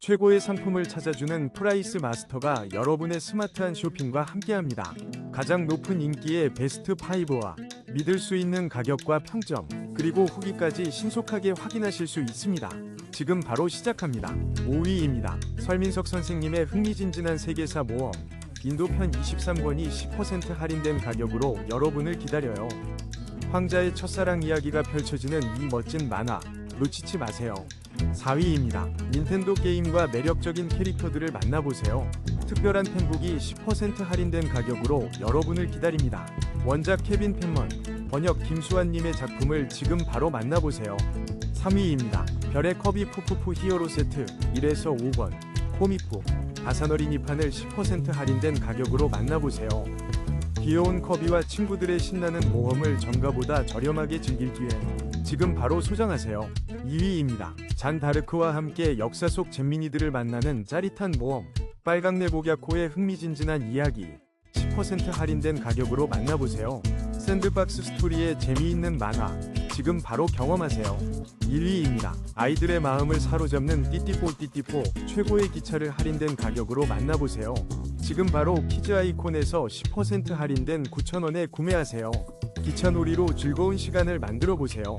최고의 상품을 찾아주는 프라이스 마스터가 여러분의 스마트한 쇼핑과 함께합니다. 가장 높은 인기의 베스트 5와 믿을 수 있는 가격과 평점, 그리고 후기까지 신속하게 확인하실 수 있습니다. 지금 바로 시작합니다. 5위입니다. 설민석 선생님의 흥미진진한 세계사 모험. 인도편 23권이 10% 할인된 가격으로 여러분을 기다려요. 황자의 첫사랑 이야기가 펼쳐지는 이 멋진 만화 놓치지 마세요. 4위입니다. 닌텐도 게임과 매력적인 캐릭터들을 만나보세요. 특별한 팬북이 10% 할인된 가격으로 여러분을 기다립니다. 원작 케빈 펜먼, 번역 김수환님의 작품을 지금 바로 만나보세요. 3위입니다. 별의 커비 푸푸푸 히어로 세트 1에서 5권 코미프 가사너린 2판을 10% 할인된 가격으로 만나보세요. 귀여운 커비와 친구들의 신나는 모험을 전가보다 저렴하게 즐길 기회. 지금 바로 소장하세요. 2위입니다. 잔 다르크와 함께 역사 속 잼민이들을 만나는 짜릿한 모험. 빨강 내 복약호의 흥미진진한 이야기. 10% 할인된 가격으로 만나보세요. 샌드박스 스토리의 재미있는 만화. 지금 바로 경험하세요. 1위입니다. 아이들의 마음을 사로잡는 띠띠뽀 띠띠뽀 최고의 기차를 할인된 가격으로 만나보세요. 지금 바로 키즈 아이콘에서 10% 할인된 9,000원에 구매하세요. 기차 놀이로 즐거운 시간을 만들어 보세요.